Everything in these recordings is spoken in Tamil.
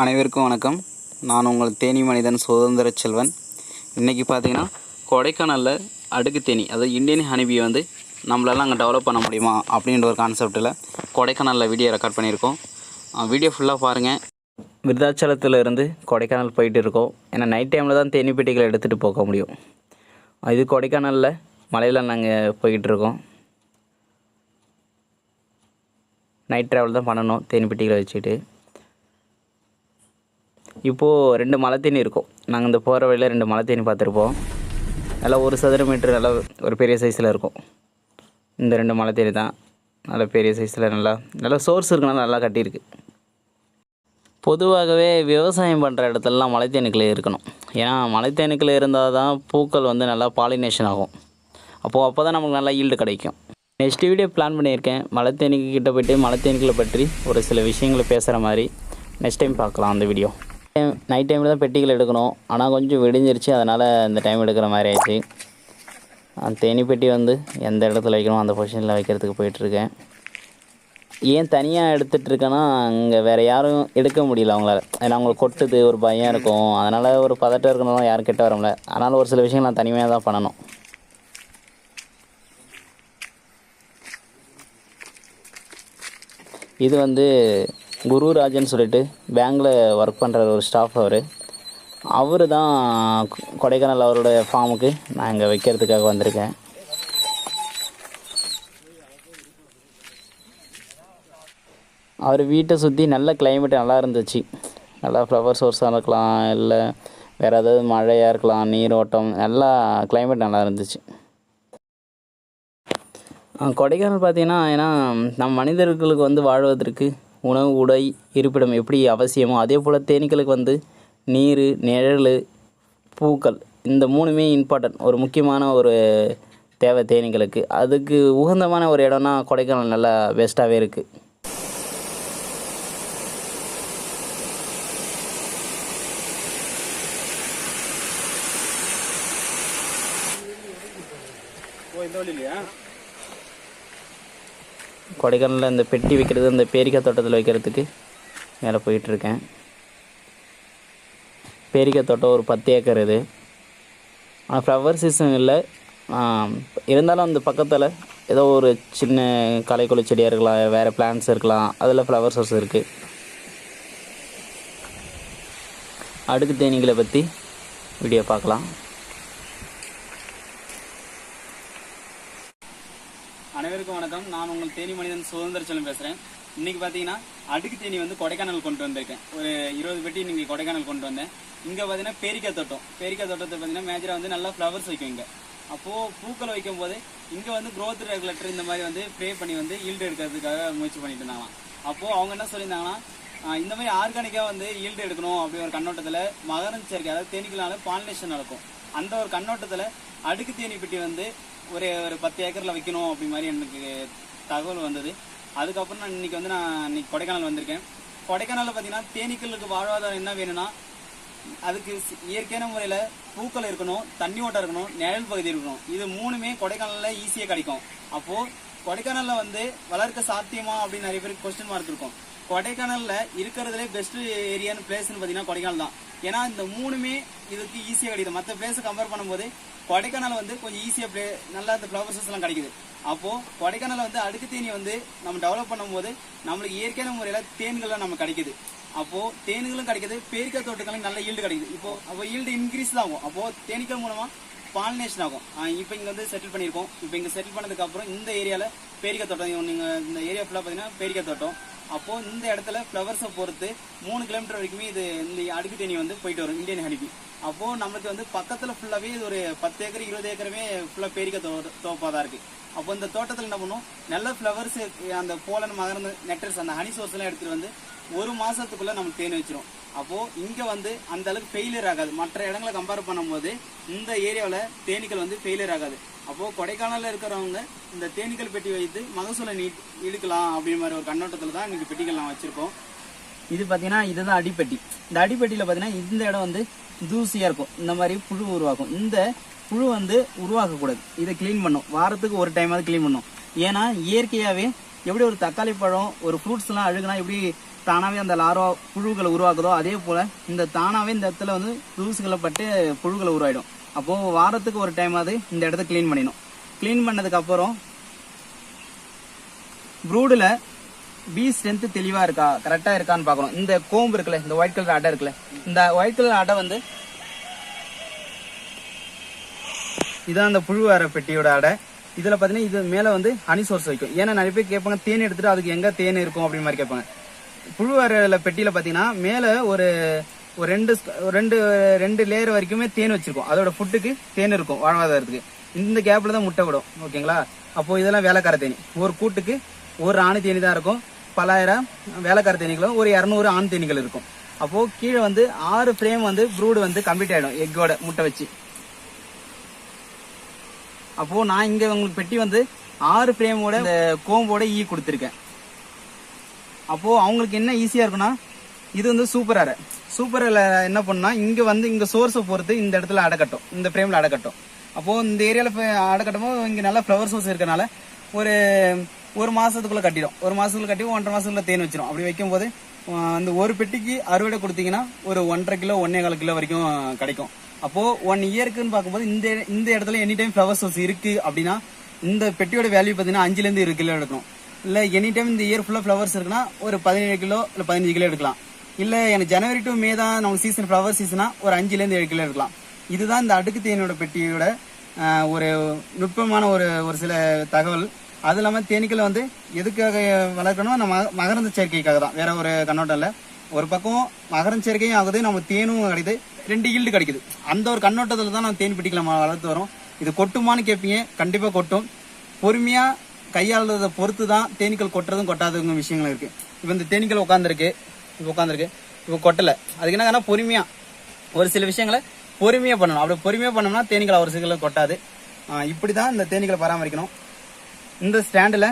அனைவருக்கும் வணக்கம். நான் உங்கள் தேனி மனிதன் சுதந்திர செல்வன். இன்றைக்கி பார்த்தீங்கன்னா கொடைக்கானலில் அடுக்கு தேனி அதாவது இந்தியன் ஹனிபியை வந்து நம்மளால அங்கே டெவலப் பண்ண முடியுமா அப்படின்ற ஒரு கான்செப்ட்டில் கொடைக்கானலில் வீடியோ ரெக்கார்ட் பண்ணியிருக்கோம். வீடியோ ஃபுல்லாக பாருங்கள் விருதாச்சலத்தில் இருந்து கொடைக்கானல் போயிட்டு இருக்கோம். ஏன்னா நைட் டைமில் தான் தேனி பெட்டிகளை எடுத்துகிட்டு போக முடியும். இது கொடைக்கானலில் மலையில் நாங்கள் போய்கிட்டு இருக்கோம். நைட் ட்ராவல் தான் பண்ணணும் தேனி பெட்டிகளை வச்சுட்டு. இப்போது ரெண்டு மலை இருக்கும். நாங்கள் இந்த போகிற வழியில் ரெண்டு மலை பார்த்துருப்போம். நல்லா ஒரு சதுர மீட்டர் நல்லா ஒரு பெரிய சைஸில் இருக்கும். இந்த ரெண்டு மலை தான் நல்ல பெரிய சைஸில் நல்லா நல்லா சோர்ஸ் இருக்கனால நல்லா கட்டியிருக்கு. பொதுவாகவே விவசாயம் பண்ணுற இடத்துலலாம் மலைத்தேனுக்கள் இருக்கணும். ஏன்னா மலைத்தேனுக்கள் இருந்தால் தான் பூக்கள் வந்து நல்லா பாலினேஷன் ஆகும். அப்போது அப்போ தான் நமக்கு நல்லா ஈல்டு கிடைக்கும். நெக்ஸ்ட் வீடியோ பிளான் பண்ணியிருக்கேன். மலைத்தேனுக்கு கிட்டே போயிட்டு மலைத்தேனுக்களை பற்றி ஒரு சில விஷயங்களை பேசுகிற மாதிரி. நெக்ஸ்ட் டைம் பார்க்கலாம் அந்த வீடியோ டைம் நைட் டைமில் தான் பெட்டிகள் எடுக்கணும். ஆனால் கொஞ்சம் விடிஞ்சிருச்சு. அதனால் இந்த டைம் எடுக்கிற மாதிரி ஆயிடுச்சு. அந்த தேனி பெட்டி வந்து எந்த இடத்துல வைக்கணும் அந்த பொசிஷனில் வைக்கிறதுக்கு போயிட்டுருக்கேன். ஏன் தனியாக எடுத்துகிட்டு இருக்கேன்னா அங்கே வேறு யாரும் எடுக்க முடியல அவங்களால. ஏன்னா அவங்களுக்கு கொட்டுது ஒரு பயம் இருக்கும். அதனால் ஒரு பதட்டம் இருக்கணும் யாரும் கிட்ட வர முடியல. அதனால் ஒரு சில விஷயங்கள் நான் தனிமையாக தான் பண்ணணும். இது வந்து குருராஜன் சொல்லிட்டு பேங்கில் ஒர்க் பண்ணுற ஒரு ஸ்டாஃப் அவர். அவர் தான் கொடைக்கானல் அவரோட ஃபார்முக்கு நான் இங்கே வைக்கிறதுக்காக வந்திருக்கேன். அவர் வீட்டை சுற்றி நல்ல கிளைமேட் நல்லா இருந்துச்சு. நல்லா ஃப்ளவர் சோர்ஸாக இருக்கலாம் இல்லை வேறு ஏதாவது மழையாக இருக்கலாம் நீரோட்டம் நல்லா கிளைமேட் நல்லா இருந்துச்சு. கொடைக்கானல் பார்த்தீங்கன்னா ஏன்னா நம் மனிதர்களுக்கு வந்து வாழ்வதற்கு உணவு உடை இருப்பிடம் எப்படி அவசியமோ அதே போல் தேனீக்களுக்கு வந்து நீர் நிழல் பூக்கள். இந்த மூணுமே இம்பார்ட்டன்ட் ஒரு முக்கியமான ஒரு தேவை தேனீக்களுக்கு. அதுக்கு உகந்தமான ஒரு இடம்னா கொடைக்கானல் நல்லா பெஸ்ட்டாகவே இருக்குது கொடைக்கானலில் இந்த பெட்டி வைக்கிறது இந்த பேரிக்காய் தோட்டத்தில் வைக்கிறதுக்கு மேலே போயிட்டுருக்கேன். பேரிக்காய் தோட்டம் ஒரு பத்து ஏக்கர் இது. ஆனால் ஃப்ளவர் சீசன் இல்லை. இருந்தாலும் அந்த பக்கத்தில் ஏதோ ஒரு சின்ன களைக்கொல்லி செடியாக இருக்கலாம் வேறு பிளான்ஸ் இருக்கலாம் அதில் ஃப்ளவர் சோர்ஸ் இருக்குது அடுக்கு தேனீகளை பற்றி வீடியோ பார்க்கலாம் அனைவருக்கும் வணக்கம் நான் உங்கள் தேனி மனிதன் சுதந்திர செல்வம் பேசுகிறேன் இன்னைக்கு பார்த்தீங்கன்னா அடுக்கு தேனி வந்து கொடைக்கானல் கொண்டு வந்திருக்கேன் ஒரு இருபது பெட்டி இன்னைக்கு கொடைக்கானல் கொண்டு வந்தேன். இங்கே பார்த்தீங்கன்னா பேரிக்காய் தோட்டம். பேரிக்காய் தோட்டத்தை பார்த்தீங்கன்னா மேஜராக வந்து நல்லா ஃப்ளவர்ஸ் வைக்கும் இங்கே. அப்போது பூக்கள் வைக்கும் போது இங்கே வந்து க்ரோத் ரெகுலேட்டர் இந்த மாதிரி வந்து ப்ரே பண்ணி வந்து ஈல்டு எடுக்கிறதுக்காக முயற்சி பண்ணிட்டு இருந்தாங்களாம். அப்போது அவங்க என்ன சொல்லியிருந்தாங்கன்னா இந்த மாதிரி ஆர்கானிக்காக வந்து ஈல்டு எடுக்கணும். அப்படி ஒரு கண்ணோட்டத்தில் மகரம் சேர்க்கை அதாவது தேனீக்களால பாலினேஷன் நடக்கும். அந்த ஒரு கண்ணோட்டத்தில் அடுக்கு தேனி பெட்டி வந்து ஒரு ஒரு பத்து ஏக்கரில் வைக்கணும் அப்படி மாதிரி எனக்கு தகவல் வந்தது. அதுக்கப்புறம் நான் இன்னைக்கு வந்து நான் இன்னைக்கு கொடைக்கானல் வந்திருக்கேன். கொடைக்கானலில் பார்த்தீங்கன்னா தேனீக்களுக்கு வாழ்வாதாரம் என்ன வேணும்னா அதுக்கு இயற்கையான முறையில் பூக்கள் இருக்கணும் தண்ணி ஓட்டம் இருக்கணும் நிழல் பகுதி இருக்கணும். இது மூணுமே கொடைக்கானலில் ஈஸியாக கிடைக்கும். அப்போது கொடைக்கானலில் வந்து வளர்க்க சாத்தியமா அப்படின்னு நிறைய பேருக்கு கொஸ்டின் மார்க் இருக்கும். கொடைக்கானல்ல இருக்கிறதுலே பெஸ்ட் ஏரியான்னு பிளேஸ்னு பாத்தீங்கன்னா கொடைக்கானல் தான். ஏன்னா இந்த மூணுமே இதுக்கு ஈஸியா கிடைக்குது. மற்ற பிளேஸ் கம்பேர் பண்ணும்போது கொடைக்கானல் வந்து கொஞ்சம் ஈஸியா பிளே நல்லா இந்த ஃப்ளவர்ஸஸ்லாம் கிடைக்குது. அப்போ கொடைக்கானல் வந்து அடுக்கு தேனி வந்து நம்ம டெவலப் பண்ணும்போது நம்மளுக்கு இயற்கையான முறையில தேன்கள்லாம் நம்ம கிடைக்குது. அப்போ தேன்களும் கிடைக்குது பேரிக்காய் தோட்டங்களும் நல்ல ஈல்டு கிடைக்குது. இப்போ அப்போ ஈல்டு இன்க்ரீஸ் தான் ஆகும். அப்போ தேனீக்கள் மூலமா பாலினேஷன் ஆகும். இப்போ இங்க வந்து செட்டில் பண்ணியிருக்கோம். இப்போ இங்க செட்டில் பண்ணதுக்கு அப்புறம் இந்த ஏரியால பேரிக்காய் தோட்டம் நீங்கள் இந்த ஏரியா ஃபுல்லா பாத்தீங்கன்னா பேரிக்காய் தோட்டம். அப்போ இந்த இடத்துல ஃப்ளவர்ஸை பொறுத்து மூணு கிலோமீட்டர் வரைக்குமே இது இந்த அடுக்கு தேனி வந்து போயிட்டு வரும் இந்தியன் ஹனிபி அப்போ நம்மளுக்கு வந்து பக்கத்துல ஃபுல்லாவே இது ஒரு பத்து ஏக்கர் இருபது ஏக்கருமே ஃபுல்லா பேரிக்க தோ தோப்பா தான் இருக்கு. அப்போ இந்த தோட்டத்தில் என்ன பண்ணும்? நல்ல ஃப்ளவர்ஸ் அந்த போலன் மகர்ந்து நெக்டர்ஸ் அந்த ஹனி சோர்ஸ் எல்லாம் எடுத்துட்டு வந்து ஒரு மாசத்துக்குள்ள நம்ம தேன் வச்சிரும். அப்போ இங்க வந்து அந்த அளவுக்கு ஃபெயிலியர் ஆகாது. மற்ற இடங்களை கம்பேர் பண்ணும்போது இந்த ஏரியாவில் தேனீக்கள் வந்து ஃபெயிலியர் ஆகாது. அப்போ கொடைக்கானல்ல இருக்கிறவங்க இந்த தேனீக்கள் பெட்டி வைத்து மகசூலை நீ இழுக்கலாம் அப்படிங்கிற மாதிரி ஒரு கண்ணோட்டத்துல தான் இன்னைக்கு பெட்டிகள் நான் வச்சிருக்கோம். இது பார்த்தீங்கன்னா இதுதான் அடிப்பெட்டி. இந்த அடிப்பெட்டியில் பார்த்தீங்கன்னா இந்த இடம் வந்து தூசியாக இருக்கும். இந்த மாதிரி புழு உருவாக்கும். இந்த புழு வந்து உருவாக்கக்கூடாது. இதை க்ளீன் பண்ணும். வாரத்துக்கு ஒரு டைமாவது க்ளீன் பண்ணும். ஏன்னா இயற்கையாகவே எப்படி ஒரு தக்காளி பழம் ஒரு ஃப்ரூட்ஸ்லாம் அழுகுனா எப்படி தானாகவே அந்த லாரோ புழுக்களை உருவாக்குதோ அதே போல் இந்த தானாகவே இந்த இடத்துல வந்து தூசுகளை பட்டு புழுக்களை உருவாயிடும். அப்போது வாரத்துக்கு ஒரு டைம் அது இந்த இடத்த க்ளீன் பண்ணிடணும். க்ளீன் பண்ணதுக்கப்புறம் ப்ரூடில் பி ஸ்ட்ரென்த்து தெளிவாக இருக்கா கரெக்டாக இருக்கான்னு பார்க்கணும். இந்த கோம்பு இருக்குல்ல இந்த ஒயிட் கலர் அடை இருக்குல்ல இந்த ஒயிட் கலர் அடை வந்து இதான் அந்த புழுவார பெட்டியோட அடை. இதில் பார்த்தீங்கன்னா இது மேலே வந்து ஹனி சோர்ஸ் வைக்கும். ஏன்னா நிறைய பேர் கேட்பாங்க தேன் எடுத்துகிட்டு அதுக்கு எங்கே தேன் இருக்கும் அப்படின்னு மாதிரி கேட்பாங்க. புழு வர பெட்டியில் பார்த்தீங்கன்னா மேலே ஒரு ஒரு ரெண்டு ரெண்டு ரெண்டு லேயர் வரைக்குமே தேன் வச்சிருக்கும். அதோட ஃபுட்டுக்கு தேன் இருக்கும் வாழ்வாதாரத்துக்கு இந்த கேப்பில் தான் முட்டை விடும் ஓகேங்களா அப்போ இதெல்லாம் வேலைக்கார தேனி. ஒரு கூட்டுக்கு ஒரு ஆணு தேனி தான் இருக்கும். பலாயிரம் வேலைக்கார தேனீகளும் ஒரு இரநூறு ஆண் தேனிகள் இருக்கும். அப்போது கீழே வந்து ஆறு ஃப்ரேம் வந்து ப்ரூடு வந்து கம்ப்ளீட் ஆகிடும் எக்கோட முட்டை வச்சு. அப்போ நான் இங்க உங்களுக்கு பெட்டி வந்து ஆறு ஃப்ரேமோட இந்த கோம்போட ஈ e கொடுத்துருக்கேன். அப்போது அவங்களுக்கு என்ன ஈஸியாக இருக்குன்னா இது வந்து சூப்பர் அரை சூப்பர் அரை என்ன பண்ணால் இங்கே வந்து இங்கே சோர்ஸை பொறுத்து இந்த இடத்துல அடக்கட்டும் இந்த ஃப்ரேமில் அடக்கட்டும் அப்போது இந்த ஏரியால அடைக்கட்டும் இங்கே நல்லா ஃப்ளவர் சோர்ஸ் இருக்கனால ஒரு ஒரு மாதத்துக்குள்ளே கட்டிடும். ஒரு மாதத்துக்குள்ள கட்டி ஒன்றரை மாதத்துக்குள்ள தேன் வச்சிடும் அப்படி வைக்கும்போது போது அந்த ஒரு பெட்டிக்கு அறுவடை கொடுத்தீங்கன்னா ஒரு ஒன்றரை கிலோ ஒன்னே கால் கிலோ வரைக்கும் கிடைக்கும். அப்போது ஒன் இயருக்குன்னு பார்க்கும்போது இந்த இந்த இடத்துல எனி டைம் ஃப்ளவர் சோர்ஸ் இருக்குது அப்படின்னா இந்த பெட்டியோட வேல்யூ பார்த்தீங்கன்னா அஞ்சுலேருந்து இரு கிலோ எடுக்கணும். இல்லை எனி டைம் இந்த இயர் ஃபுல்லாக ஃப்ளவர்ஸ் இருக்குன்னா ஒரு பதினேழு கிலோ இல்லை பதினஞ்சு கிலோ எடுக்கலாம். இல்லை எனக்கு ஜனவரி டு மே தான் நமக்கு சீசன் ஃப்ளவர் சீசனா ஒரு அஞ்சுலேருந்து ஏழு கிலோ எடுக்கலாம். இதுதான் இந்த அடுக்கு தேனியோட பெட்டியோட ஒரு நுட்பமான ஒரு ஒரு சில தகவல். அது இல்லாமல் தேனீக்களை வந்து எதுக்காக வளர்க்கணும் நம்ம மகரந்த சேர்க்கைக்காக தான். வேற ஒரு கண்ணோட்டம் இல்லை. ஒரு பக்கம் மகரந்த சேர்க்கையும் ஆகுது நம்ம தேனும் கிடைக்குது ரெண்டு ஈல்டு கிடைக்குது. அந்த ஒரு கண்ணோட்டத்தில் தான் நம்ம தேன் பெட்டிகளை வளர்த்து வரோம். இது கொட்டுமான்னு கேட்பீங்க கண்டிப்பாக கொட்டும். பொறுமையாக கையாளுறதை பொறுத்து தான் தேனீக்கள் கொட்டுறதும் கொட்டாததுங்க விஷயங்கள் இருக்கு. இப்போ இந்த தேனீக்கள் உட்காந்துருக்கு இப்போ உட்காந்துருக்கு இப்போ கொட்டலை. அதுக்கு என்ன பொறுமையா. ஒரு சில விஷயங்களை பொறுமையாக பண்ணணும். அப்படி பொறுமையாக பண்ணோம்னா தேனீக்கள் ஒரு சில கொட்டாது. இப்படி தான் இந்த தேனீக்களை பராமரிக்கணும். இந்த ஸ்டாண்டில்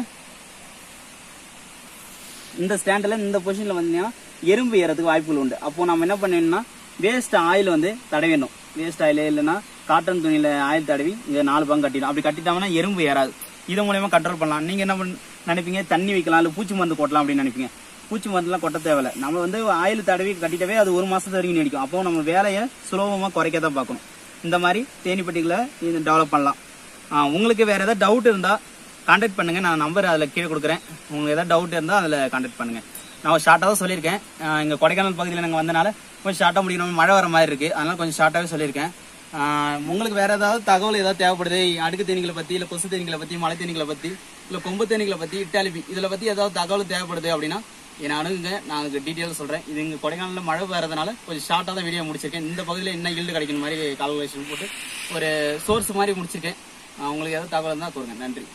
இந்த ஸ்டாண்டில் இந்த பொசிஷனில் வந்தீங்கன்னா எறும்பு ஏறதுக்கு வாய்ப்புகள் உண்டு. அப்போ நம்ம என்ன பண்ணணும்னா வேஸ்ட் ஆயில் வந்து தடவிடணும். வேஸ்ட் ஆயில் இல்லைன்னா காட்டன் துணியில் ஆயில் தடவி இங்கே நாலு பங்கு கட்டிடணும். அப்படி கட்டிட்டோம்னா எறும்பு ஏறாது. இது மூலயமா கண்ட்ரோல் பண்ணலாம். நீங்கள் என்ன பண்ண நினைப்பீங்க? தண்ணி வைக்கலாம் இல்லை பூச்சி மருந்து கொட்டலாம் அப்படின்னு நினைப்பீங்க. பூச்சி மருந்துலாம் கொட்ட தேவையில்லை. நம்ம வந்து ஆயில் தடவி கட்டிட்டவே அது ஒரு மாதத்து வரைக்கும் நீடிக்கும். அப்போ நம்ம வேலையை சுலபமாக குறைக்க தான் பார்க்கணும். இந்த மாதிரி தேனிப்பட்டிகளை இது டெவலப் பண்ணலாம். உங்களுக்கு வேறு ஏதாவது டவுட் இருந்தால் கான்டாக்ட் பண்ணுங்கள் நான் நம்பர் அதில் கீழே கொடுக்குறேன். உங்களுக்கு ஏதாவது டவுட் இருந்தால் அதில் கான்டாக்ட் பண்ணுங்கள் நான் ஷார்ட்டாக தான் சொல்லியிருக்கேன். இங்கே கொடைக்கானல் பகுதியில் நாங்கள் வந்தனால கொஞ்சம் ஷார்ட்டாக முடிக்கணும் மழை வர மாதிரி இருக்குது அதனால் கொஞ்சம் ஷார்ட்டாகவே சொல்லியிருக்கேன். உங்களுக்கு வேற ஏதாவது தகவல் ஏதாவது தேவைப்படுது? அடுக்கு தேனிகளை பத்தி இல்லை கொசு தேனிகளை பத்தி மலை தேனிகளை பத்தி இல்லை கொம்பு தேனிகளை பத்தி இட்டாலிபி இதில் பத்தி ஏதாவது தகவல் தேவைப்படுது அப்படின்னா என்னை அணுகுங்க நான் அதுக்கு டீட்டெயில் சொல்கிறேன் இது இங்கே கொடைக்கானலில் மழை வரதுனால கொஞ்சம் ஷார்ட்டாக தான் வீடியோ முடிச்சிருக்கேன். இந்த பகுதியில் என்ன ஈல்டு கிடைக்கிற மாதிரி கால்குலேஷன் போட்டு ஒரு சோர்ஸ் மாதிரி முடிச்சிருக்கேன். உங்களுக்கு ஏதாவது தகவல் இருந்தால் கூறுங்க நன்றி.